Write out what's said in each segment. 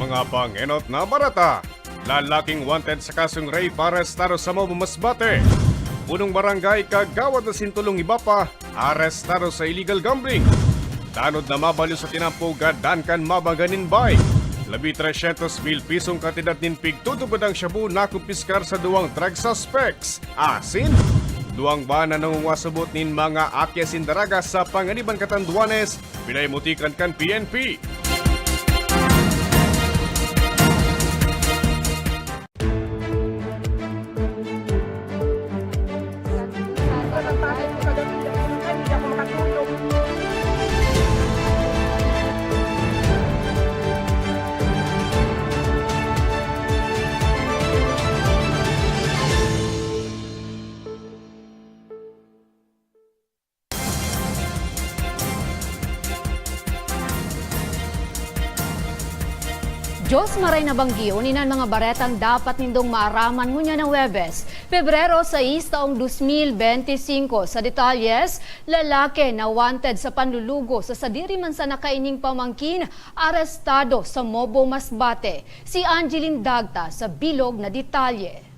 mga pangenot na barata. Lalaking wanted sa kasong rape arestado sa Mobo Masbate. Punong barangay kagawad na sintulong iba pa, arestado sa illegal gambling. Tanod na mabalo sa tinampugan dankan mabaganin bay. Labi 300 mil pisong katidad nin pigtutubad ang shabu na kumpiskar sa duwang drug suspects. Asin, duwang ba na nangungasabot nin mga akyasin daraga sa panganiban katanduanes, pinaimutikan kan PNP. Diyos maray na banggiyo ni mga baretang dapat nindong maaraman ngunya ng Webes. Pebrero 6 taong 2025 sa detalyes, lalaki na wanted sa panlulugo sa sadiri man sa nakaining pamangkin, arestado sa Mobo Masbate. Si Angeline Dagta sa bilog na detalye.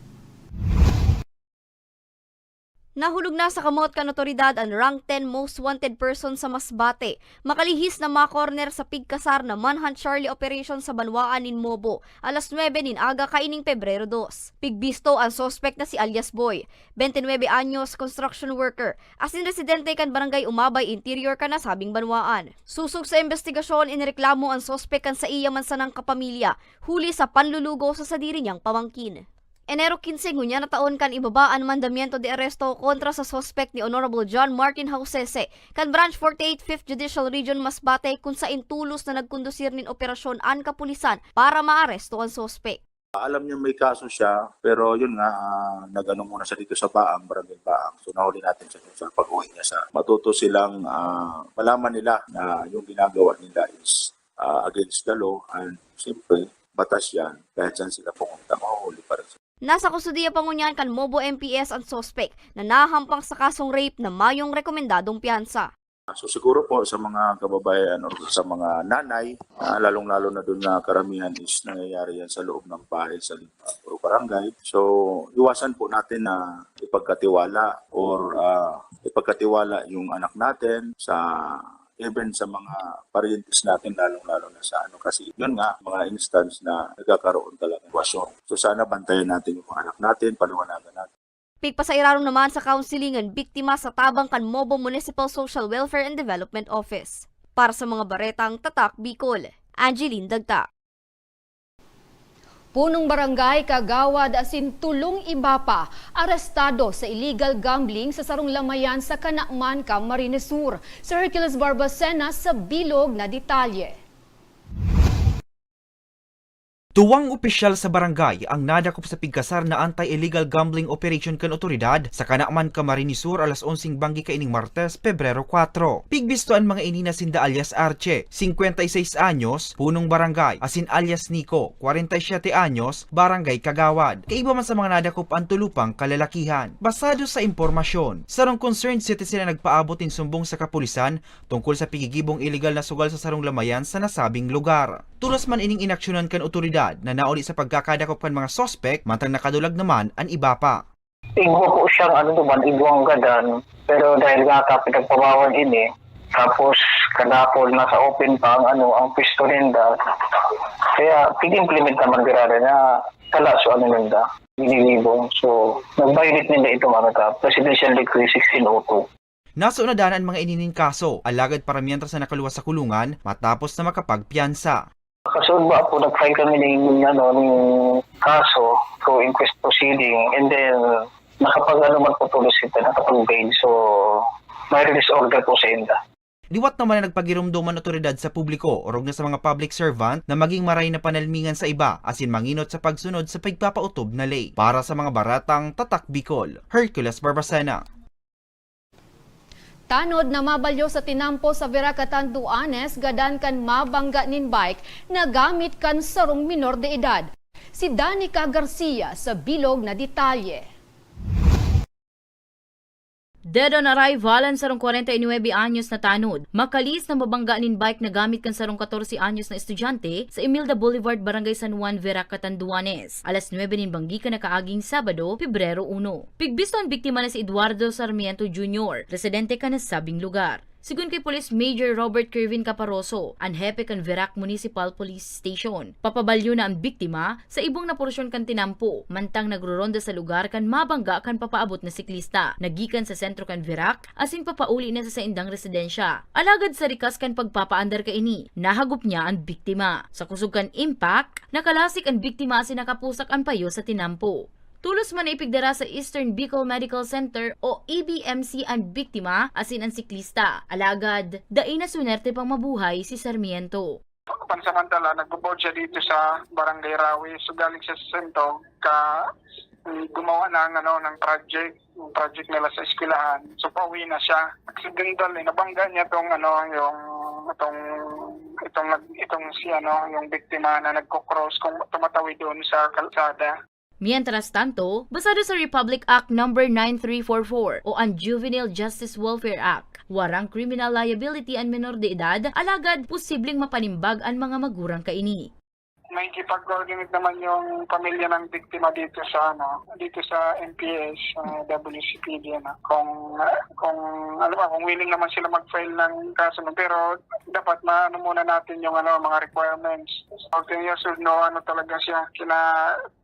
Nahulog na sa kamot kan otoridad ang rank 10 most wanted person sa Masbate. Makalihis na mga corner sa pigkasar na Manhunt Charlie Operation sa Banwaan in Mobo. Alas 9 nin aga kaining Pebrero 2. Pigbisto ang sospek na si alias Boy. 29 anyos, construction worker. Asin residente kan barangay Umabay Interior ka na sabing Banwaan. Susog sa investigasyon, inireklamo ang sospek kan sa iya man sanang kapamilya. Huli sa panlulugo sa sadiri niyang pamangkin. Enero 15 ngunya na taon kan ibabaan mandamiento de aresto kontra sa suspect ni Honorable John Martin Hausese kan Branch 48 5th Judicial Region Masbate kung sa intulos na nagkondusir nin operasyon an kapulisan para maaresto ang suspect. Alam niya may kaso siya, pero yun nga, uh, nag-ano muna siya dito sa Baang, Barangay Baang. So nahuli natin siya sa pag-uwi niya sa matuto silang ah, malaman nila na yung ginagawa nila is ah, against the law and siyempre, batas yan. Kahit saan sila pumunta, mahuli pa rin Nasa kustudiya pangunyan kan Mobo MPS ang suspect na nahampang sa kasong rape na mayong rekomendadong piyansa. So siguro po sa mga kababayan or sa mga nanay, ah, lalong-lalo na doon na karamihan is nangyayari yan sa loob ng bahay sa uh, puro barangay. So iwasan po natin na ipagkatiwala or ah, ipagkatiwala yung anak natin sa even sa mga parientes natin lalong-lalo na sa ano kasi yun nga mga instance na nagkakaroon talaga ng wasyon. So sana bantayan natin yung mga anak natin, paliwanagan natin. Pigpasairaron naman sa kaunsilingan biktima sa tabang kan Mobo Municipal Social Welfare and Development Office. Para sa mga baretang Tatak Bicol, Angeline Dagta. Punong barangay Kagawad asin tulong iba pa arestado sa illegal gambling sa sarong lamayan sa Kanakman, Camarines Sur. Sir Hercules Barbacena sa bilog na detalye. Tuwang opisyal sa barangay ang nadakop sa pigkasar na anti-illegal gambling operation kan otoridad sa Kanakman, Camarines Sur alas 11 banggi kaining Martes, Pebrero 4. Pigbisto ang mga inina sinda alias Arche, 56 anyos, punong barangay, asin alias Nico, 47 anyos, barangay Kagawad. Kaiba man sa mga nadakop ang tulupang kalalakihan. Basado sa impormasyon, sarong concerned citizen na nagpaabot in sumbong sa kapulisan tungkol sa pigigibong illegal na sugal sa sarong lamayan sa nasabing lugar. Tulas man ining inaksyonan kan otoridad na nauli sa pagkakadakop kan mga sospek, mantang nakadulag naman ang iba pa. Igwa po siyang ano naman, igwang gadan. Pero dahil nga ka pinagpabawan ini, tapos kadapol nasa open pa ang ano ang pisto ninda. Kaya pig-implement naman grada na tala so ano ninda, binilibong. So nag-violate ninda ito mga ka, Presidential Decree 1602. Naso na ang mga inining kaso, alagad para mientras na nakaluwas sa kulungan matapos na makapagpiyansa. Kasunod ba po, nag-file kami ng, ano, ng kaso through inquest proceeding and then nakapag ano man po tulos ito, nakapag-bail. So, may release order po sa INDA. Liwat naman na nagpagirumduman otoridad sa publiko orog na sa mga public servant na maging maray na panalmingan sa iba asin manginot sa pagsunod sa pagpapautob na lay. Para sa mga baratang Tatak Bicol, Hercules Barbacena. Tanod na mabalyo sa tinampo sa Veracatan Duanes, gadan kan mabangga nin bike na gamit kan sarong minor de edad. Si Danica Garcia sa bilog na detalye. Dead on arrival ang sarong 49 anyos na tanod. Makalis na mabangga nin bike na gamit kan sarong 14 anyos na estudyante sa Emilda Boulevard, Barangay San Juan, Verac, Catanduanes. Alas 9 nin banggi ka na kaaging Sabado, Pebrero 1. Pigbisto ang biktima na si Eduardo Sarmiento Jr., residente ka na sabing lugar. Sigun kay Police Major Robert Kervin Caparoso, ang hepe kan Verac Municipal Police Station. Papabalyo na ang biktima sa ibong na porsyon kan tinampo, mantang nagroronda sa lugar kan mabangga kan papaabot na siklista. Nagikan sa sentro kan Verac, asin papauli na sa saindang residensya. Alagad sa rikas kan pagpapaandar ka ini, nahagup niya ang biktima. Sa kusog kan impact, nakalasik ang biktima asin nakapusak ang payo sa tinampo. Tulos man ipigdara sa Eastern Bicol Medical Center o EBMC ang biktima asin ang siklista. Alagad, dain na sunerte pang mabuhay si Sarmiento. pansamantala nagbo-board siya dito sa Barangay Rawi so galing siya sa Sento ka mm, gumawa ng ano ng project project nila sa eskwelahan so pauwi na siya accidental eh nabangga niya tong ano yung itong itong itong si ano yung biktima na nagko-cross kung tumatawid doon sa kalsada Mientras tanto, basado sa Republic Act No. 9344 o ang Juvenile Justice Welfare Act, warang criminal liability ang menor de edad, alagad posibleng mapanimbag ang mga magurang kaini. May kipag-coordinate naman yung pamilya ng biktima dito sa ano dito sa MPS uh, WCPD ano. Kung uh, kung ano ba kung willing naman sila mag-file ng kaso no, pero dapat maano muna natin yung ano mga requirements. So should know ano talaga siya kina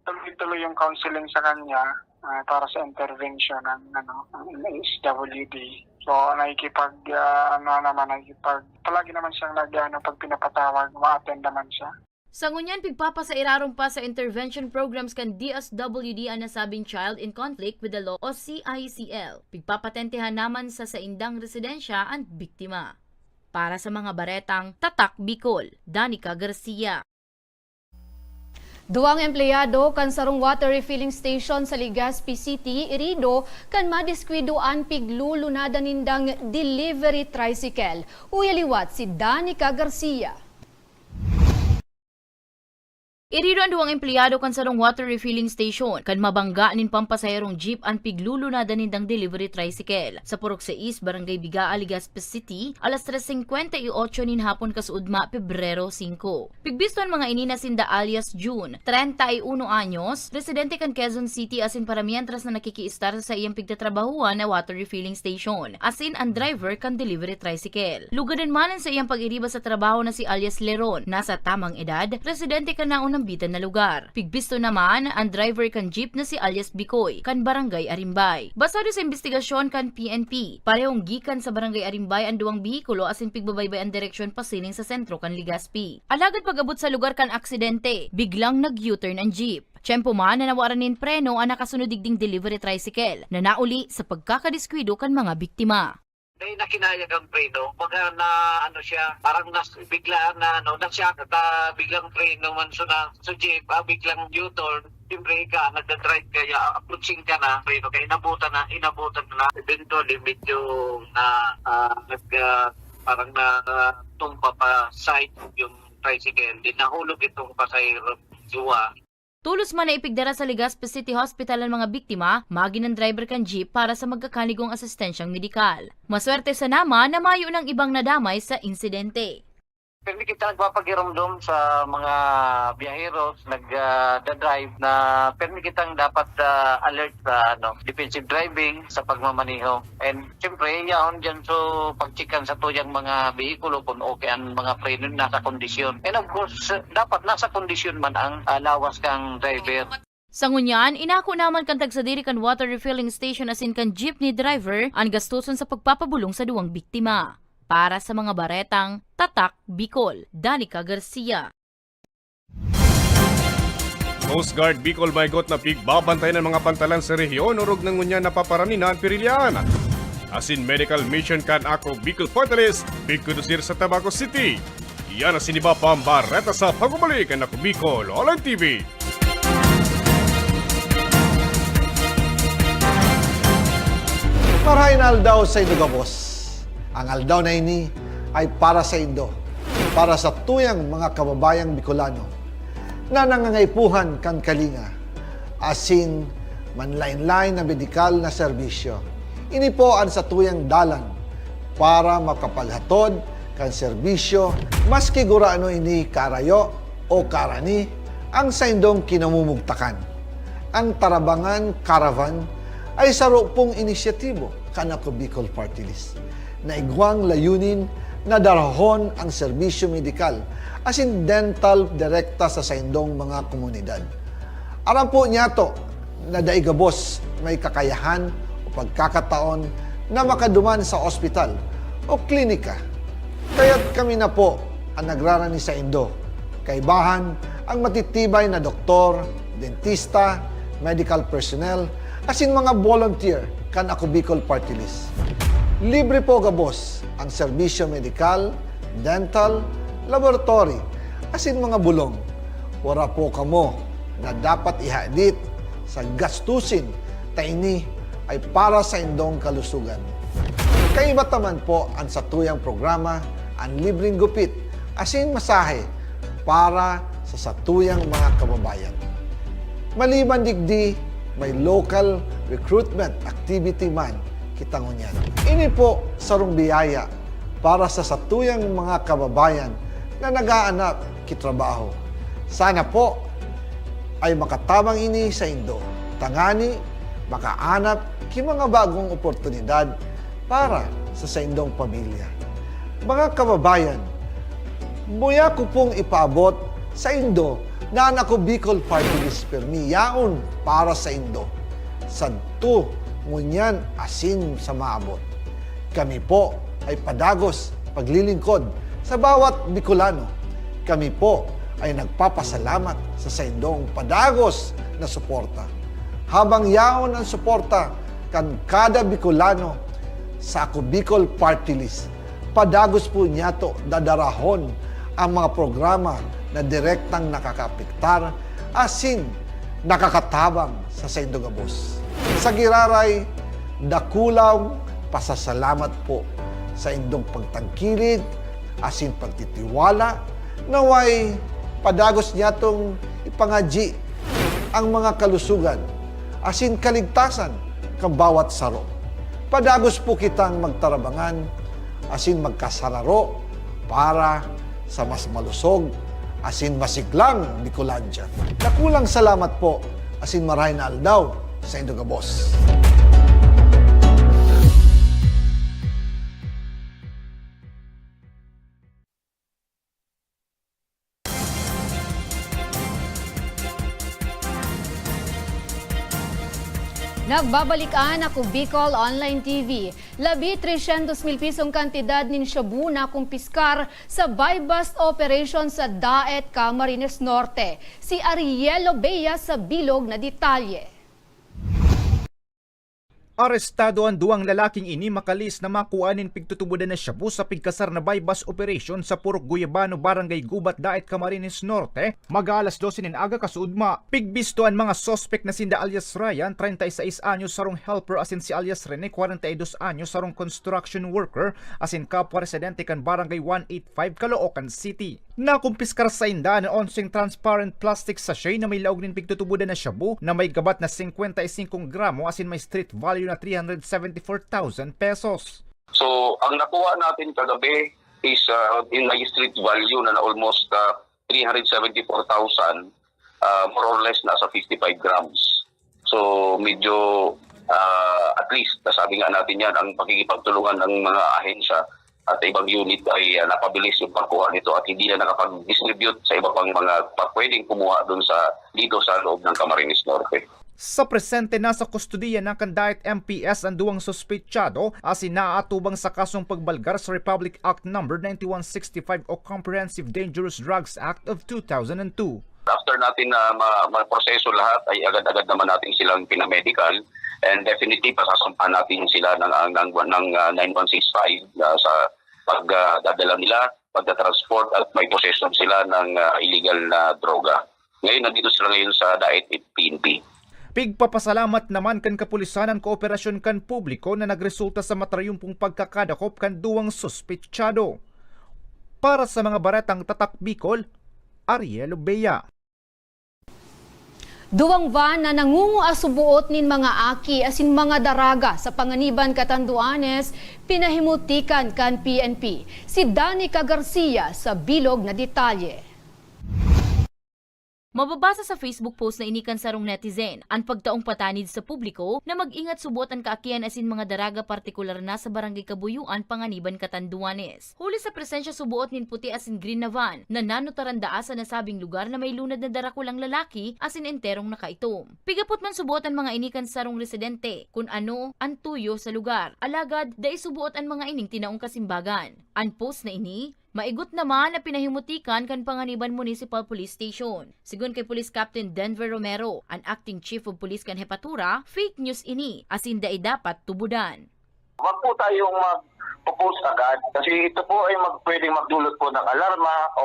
tuloy-tuloy yung counseling sa kanya uh, para sa intervention ng ano ng SWD So, nakikipag, uh, ano naman, nakikipag, palagi naman siyang nag, ano, pag pinapatawag, ma-attend naman siya. Sa ngunyan, pigpapasairarong pa sa intervention programs kan DSWD ang nasabing Child in Conflict with the Law o CICL. Pigpapatentehan naman sa saindang residensya ang biktima. Para sa mga baretang Tatak Bicol, Danica Garcia. Duang empleyado kan sarong water refilling station sa Legazpi City, Irido, kan madiskwidoan piglulunada nindang delivery tricycle. Uyaliwat si Danica Garcia. Iriro ang duwang empleyado kan sarong water refilling station kan mabangga nin pampasayarong jeep ang piglulunada nindang delivery tricycle. Sa Purok sa East, Barangay Bigaa, Legazpi City, alas 3.58 nin hapon kasuudma, Pebrero 5. Pigbisto ang mga inina sinda alias June, 31 anyos, residente kan Quezon City asin para mientras na nakikiistar sa iyang pigtatrabahuan na water refilling station. Asin ang driver kan delivery tricycle. Lugadan manan sa iyang pag-iriba sa trabaho na si alias Leron, nasa tamang edad, residente kan naunang bitan na lugar. Pigbisto naman ang driver kan jeep na si alias Bikoy, kan barangay Arimbay. Basado sa investigasyon kan PNP, parehong gikan sa barangay Arimbay ang duwang bihikulo asin pigbabaybay ang direksyon pasiling sa sentro kan Ligaspi. Alagad pag-abot sa lugar kan aksidente, biglang nag-U-turn ang jeep. Tiyempo man na nawaran nin preno ang nakasunod digding delivery tricycle na nauli sa pagkakadiskwido kan mga biktima. May nakinayag ang preno. Baga na ano siya, parang nas, biglaan na ano, nasyak at ah, biglang preno man so na so jeep, ah, biglang U-turn. Siyempre ka, nagda-drive kaya approaching ka na, preno kaya inabutan na, inabutan na. Eventually, medyo na ah, nag, ah, parang na ah, tumpa pa side yung tricycle. Di nahulog itong pasahero juwa. Tulos man na ipigdara sa Legazpi City Hospital ang mga biktima, magi ng driver kan jeep para sa magkakanigong asistensyang medikal. Maswerte sa nama na mayo ng ibang nadamay sa insidente. Pero kita nagpapagiramdom sa mga biyaheros nag-drive na pero kitang dapat ah, alert sa ano, defensive driving sa pagmamaniho. And siyempre, yaon dyan so pagchikan sa tuyang mga behikulo kung okay ang mga preno nasa kondisyon. And of course, dapat nasa kondisyon man ang ah, lawas kang driver. Sa ngunyan, inako naman kan tagsadiri kan water refilling station asin kan jeepney driver ang gastuson sa pagpapabulong sa duwang biktima. Para sa mga baretang Tatak Bicol, Danica Garcia. Coast Guard Bicol Baygot na pigbabantay ng mga pantalan sa rehiyon urog ng ngunya na paparaninan Pirilyan. Asin Medical Mission kan ako Bicol Fortaleza, Big Kudusir sa Tabaco City. Iyan ang siniba pambareta sa pagubalik ang ako Bicol Online TV. Marahin aldaw sa Indo Gabos. Ang aldaw na ini ay para sa Indo, para sa tuyang mga kababayang Bicolano na nangangaipuhan kan kalinga, asin manlain-lain na medikal na serbisyo. Ini po ang satuyang dalan para makapaghatod kan serbisyo maski gurano ini karayo o karani ang saindong kinamumugtakan. Ang Tarabangan Caravan ay saro pong inisyatibo kanako Bicol Party List na igwang layunin na darahon ang serbisyo medikal as in dental direkta sa saindong mga komunidad. Aram po niya to na daigabos may kakayahan o pagkakataon na makaduman sa ospital o klinika. Kaya't kami na po ang nagrarani sa Indo. Kaibahan ang matitibay na doktor, dentista, medical personnel, asin mga volunteer kan ako Bicol Party List. Libre po gabos ang serbisyo medikal, dental, laboratory, asin mga bulong. Wala po kamo na dapat ihadit sa gastusin taini ay para sa indong kalusugan. Kaiba taman po ang satuyang programa ang libreng gupit asin masahe para sa satuyang mga kababayan. Maliban digdi, may local recruitment activity man kita ngunyan. Ini po sarong biyaya para sa satuyang mga kababayan na nagaanap kitrabaho. Sana po ay makatabang ini sa Indo. Tangani, makaanap ki mga bagong oportunidad para sa sa Indong pamilya. Mga kababayan, Buya ko pong ipaabot sa Indo na anak ko Bicol Party List Permi yaon para sa Indo. Sadto ngunyan asin sa maabot. Kami po ay padagos paglilingkod sa bawat Bicolano. Kami po ay nagpapasalamat sa saindong padagos na suporta. Habang yaon ang suporta kan kada Bicolano sa ako Bicol Party List, padagos po niya to dadarahon ang mga programa na direktang nakakapiktar asin nakakatabang sa Saindogabos. Sa Giraray, dakulaw pasasalamat po sa indong pagtangkilid asin pagtitiwala naway padagos niya tong ipangaji ang mga kalusugan asin kaligtasan kang bawat saro. Padagos po kitang magtarabangan asin magkasararo para sa mas malusog asin masiglang Bicolandia. Nakulang salamat po asin maray na aldaw sa Indogabos. Nagbabalikan ako Bicol Online TV. Labi 300 mil pisong kantidad nin shabu na kung piskar sa buy-bust operation sa Daet, Camarines Norte. Si Arielo Bea sa bilog na detalye. Arestado ang duwang lalaking ini makalis na makuanin pigtutubudan na shabu sa pigkasar na bypass operation sa Purok Guyabano, Barangay Gubat, Daet, Camarines Norte. Mag-alas 12 nin aga kasuudma. Pigbisto ang mga sospek na sinda alias Ryan, 36 anyos sarong helper asin si alias Rene, 42 anyos sarong construction worker asin kapwa residente kan Barangay 185 Caloocan City. Nakumpiskar sa inda ng onsing transparent plastic sachet na may laog nin pigtutubudan na shabu na may gabat na 55 gramo asin may street value na 374,000 pesos. So, ang nakuha natin kagabi is uh, in my street value na, na almost uh, 374,000, uh, more or less nasa 55 grams. So, medyo uh, at least, sabi nga natin yan, ang pakikipagtulungan ng mga ahensya at ibang unit ay uh, napabilis yung pagkuha nito at hindi na nakapag-distribute sa iba pang mga pwedeng kumuha doon sa dito sa loob ng Camarines Norte. Sa presente nasa kustudiya ng Kandahit MPS ang duwang suspetsado asin naaatubang sa kasong pagbalgar sa Republic Act No. 9165 o Comprehensive Dangerous Drugs Act of 2002. After natin na ma- ma-proseso lahat ay agad-agad naman natin silang pinamedical and definitely pasasampahan natin sila ng ng, ng, ng uh, 9165 uh, sa pagdadala nila, pagda-transport at may possession sila ng uh, illegal na droga. Ngayon nandito sila ngayon sa Daet PNP. Pigpapasalamat naman kan kapulisan ang kooperasyon kan publiko na nagresulta sa matrayumpong pagkakadakop kan duwang suspetsado. Para sa mga baratang tatak Bicol, Ariel Bea. Duwang van na nangungu asubuot nin mga aki asin mga daraga sa panganiban Katanduanes pinahimutikan kan PNP. Si Danica Garcia sa bilog na detalye. Mababasa sa Facebook post na inikan sarong netizen ang pagtaong patanid sa publiko na mag-ingat subot ang kaakian asin mga daraga partikular na sa barangay Kabuyuan, Panganiban, Katanduanes. Huli sa presensya subuot nin puti asin green na van na nanotarandaa sa nasabing lugar na may lunad na darakulang lalaki asin enterong nakaitom. Pigapot man subuot ang mga inikan sarong residente kung ano ang tuyo sa lugar. Alagad, dai subuot ang mga ining tinaong kasimbagan. Ang post na ini, Maigot naman na pinahimutikan kan Panganiban Municipal Police Station. Sigun kay Police Captain Denver Romero, ang acting chief of police kan Hepatura, fake news ini, asin dai dapat tubudan. Huwag po tayong mag-post agad kasi ito po ay mag, pwedeng magdulot po ng alarma o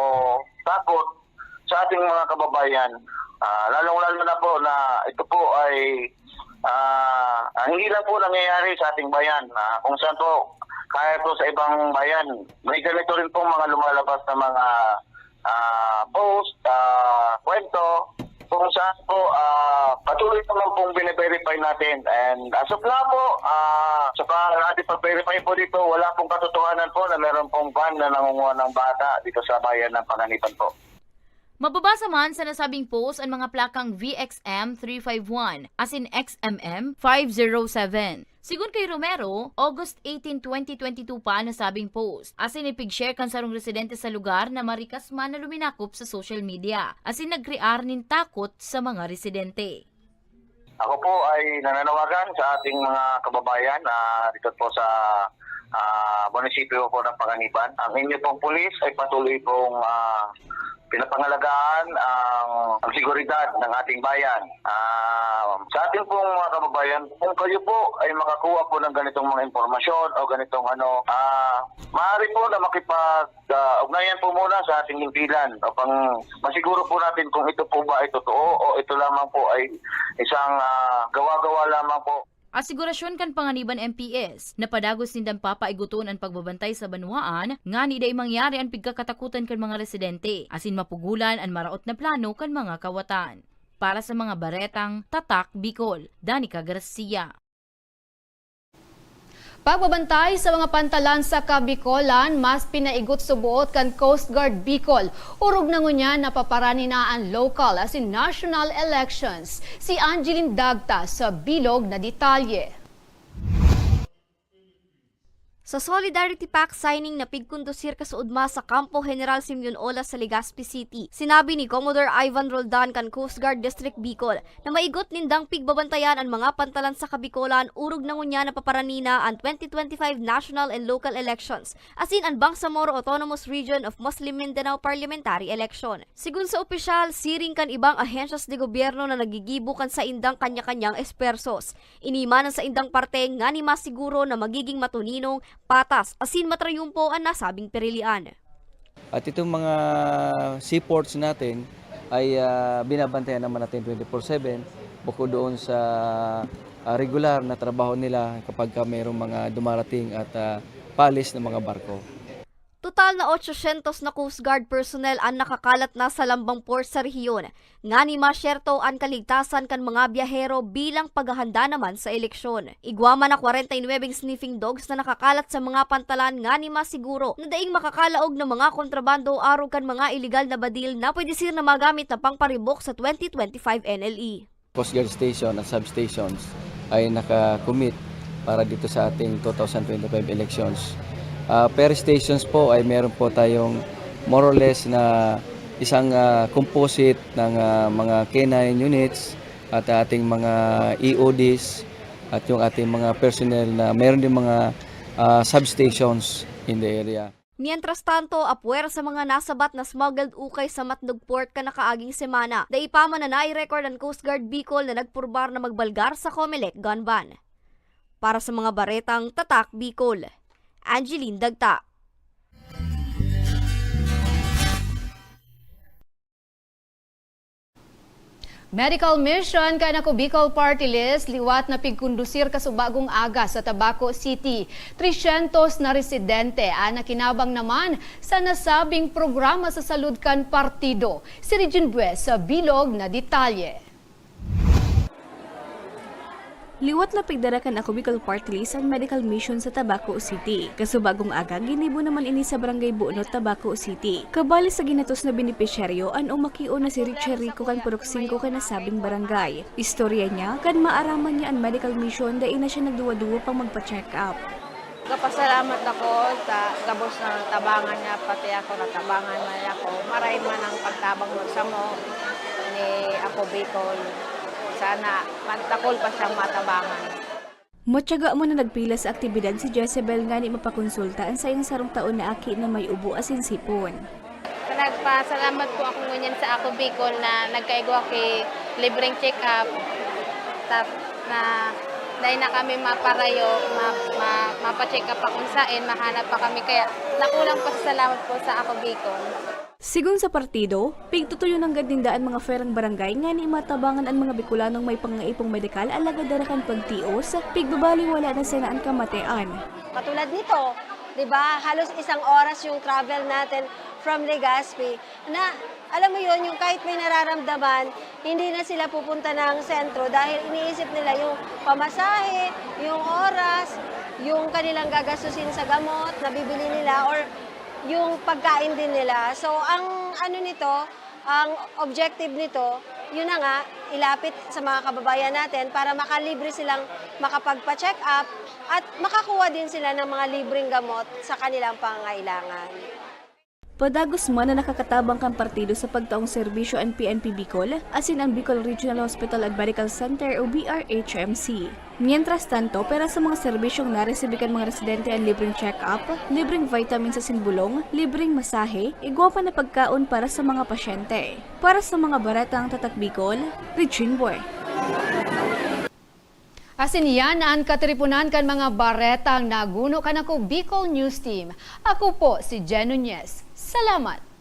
takot sa ating mga kababayan. Ah, lalong-lalo na po na ito po ay ah, ah, hindi lang po nangyayari sa ating bayan. Ah, kung saan po, kaya po sa ibang bayan, may ganito rin pong mga lumalabas na mga ah, post, ah, kwento, kung saan po ah, patuloy naman pong bine-verify natin. And as of now po, ah, sa natin pag-verify po dito, wala pong katotohanan po na meron pong van na nangunguha ng bata dito sa bayan ng Panganiban po. Mababasa man sa nasabing post ang mga plakang VXM 351 as in XMM 507. Sigun kay Romero, August 18, 2022 pa nasabing post. As in ipig-share kan sarong residente sa lugar na marikas man na luminakop sa social media. As in nagkrear nin takot sa mga residente. Ako po ay nananawagan sa ating mga kababayan na dito po sa ah, munisipyo po ng Panganiban. Ang inyo pong pulis ay patuloy pong ah, pinapangalagaan ang, ang seguridad ng ating bayan. Ah, sa ating pong mga kababayan, kung kayo po ay makakuha po ng ganitong mga impormasyon o ganitong ano, ah, maaari po na makipag-ugnayan po muna sa ating himpilan upang masiguro po natin kung ito po ba ay totoo o ito lamang po ay isang ah, gawa-gawa lamang po. Asigurasyon kan panganiban MPS na padagos nindang papaiguton ang pagbabantay sa banwaan nga ni day mangyari ang pigkakatakutan kan mga residente asin mapugulan ang maraot na plano kan mga kawatan. Para sa mga baretang Tatak Bicol, Danica Garcia. Pagbabantay sa mga pantalan sa Kabicolan, mas pinaigot subuot kan Coast Guard Bicol. Urog na ngunya napaparani na ang local as in national elections. Si Angeline Dagta sa bilog na detalye. Sa Solidarity Pact signing na pigkundusir ka sa Campo General Simeon Olas sa Legazpi City, sinabi ni Commodore Ivan Roldan kan Coast Guard District Bicol na maigot nindang pigbabantayan ang mga pantalan sa Kabicolan urog na ngunya na paparanina ang 2025 national and local elections, asin ang Bangsamoro Autonomous Region of Muslim Mindanao Parliamentary Election. Sigun sa opisyal, siring kan ibang ahensyas de gobyerno na nagigibukan sa indang kanya-kanyang espersos. Inimanan sa indang parte nga ni masiguro na magiging matuninong patas asin matrayumpo ang nasabing perilian. At itong mga seaports natin ay ah, binabantayan naman natin 24/7 bukod doon sa ah, regular na trabaho nila kapag ka mayroong mga dumarating at ah, palis ng mga barko. Total na 800 na Coast Guard personnel ang nakakalat na sa Lambang Port sa rehiyon. Nga ni masyerto ang kaligtasan kan mga biyahero bilang paghahanda naman sa eleksyon. Igwama na 49 sniffing dogs na nakakalat sa mga pantalan nga ni masiguro na daing makakalaog ng mga kontrabando aro kan mga illegal na badil na pwede sir na magamit na pangparibok sa 2025 NLE. Coast Guard Station at substations ay nakakommit para dito sa ating 2025 elections. Ah, per stations po ay meron po tayong more or less na isang ah, composite ng ah, mga K9 units at ating mga EODs at yung ating mga personnel na meron din mga ah, substations in the area. Mientras tanto, apwer sa mga nasabat na smuggled ukay sa Matnog Port ka nakaaging semana. Daipama na nai-record ang Coast Guard Bicol na nagpurbar na magbalgar sa Comelec gun ban. Para sa mga baretang Tatak Bicol, Angeline Dagta. Medical mission kay nako Bicol Party List liwat na pigkundusir kasubagong aga sa Tabaco City. 300 na residente ang nakinabang naman sa nasabing programa sa saludkan partido. Si Regine Bues sa bilog na detalye. Liwat na pigdarakan ako Bicol Party List ang medical mission sa Tabaco City. Kasubagong aga, ginibo naman ini sa barangay Buonot, Tabaco City. Kabali sa ginatos na benepisyaryo, an umakio na si Richard Rico kan purok 5 kan nasabing barangay. Istorya niya, kan maaraman niya ang medical mission, dahil na siya nagduwa-duwa pang magpa-check up. Kapasalamat ako sa gabos ng tabangan niya, pati ako natabangan na ako. Maray man ang pagtabang mo sa mo ni ako Bicol. Sana magtakol pa siyang matabangan. Matyaga mo na nagpila sa aktibidad si Jezebel nga ni mapakonsulta ang sayang sarong taon na aki na may ubo asin sipon. Nagpasalamat po ako ngunyan sa ako Bicol na nagkaigwa kay libreng check-up. Tap na dahil na kami maparayo, ma, ma, mapacheck up pa kung saan, mahanap pa kami. Kaya nakulang pasalamat po sa ako Bicol. Sigun sa partido, pigtutuyo ng gadindaan mga ferang barangay nga ni matabangan ang mga Bicolanong may pangaipong medikal alagad darakan pagtios, pigbabali wala na sinaan kamatean. Katulad nito, 'di ba? Halos isang oras yung travel natin from Legazpi na alam mo yon yung kahit may nararamdaman, hindi na sila pupunta ng sentro dahil iniisip nila yung pamasahe, yung oras, yung kanilang gagastusin sa gamot na bibili nila or yung pagkain din nila. So ang ano nito, ang objective nito, yun na nga, ilapit sa mga kababayan natin para makalibre silang makapagpa-check up at makakuha din sila ng mga libreng gamot sa kanilang pangangailangan. Padagos man na nakakatabang kang partido sa pagtaong serbisyo ang PNP Bicol, asin ang Bicol Regional Hospital and Medical Center o BRHMC. Mientras tanto, pera sa mga serbisyong naresibikan mga residente ang libreng check-up, libreng vitamins sa sinbulong, libreng masahe, igwa pa na pagkaon para sa mga pasyente. Para sa mga baratang tatak Bicol, Regine Boy. Asin yan ang katripunan kan mga baretang naguno kan ako Bicol News Team. Ako po si Jen Nunez. Salamat!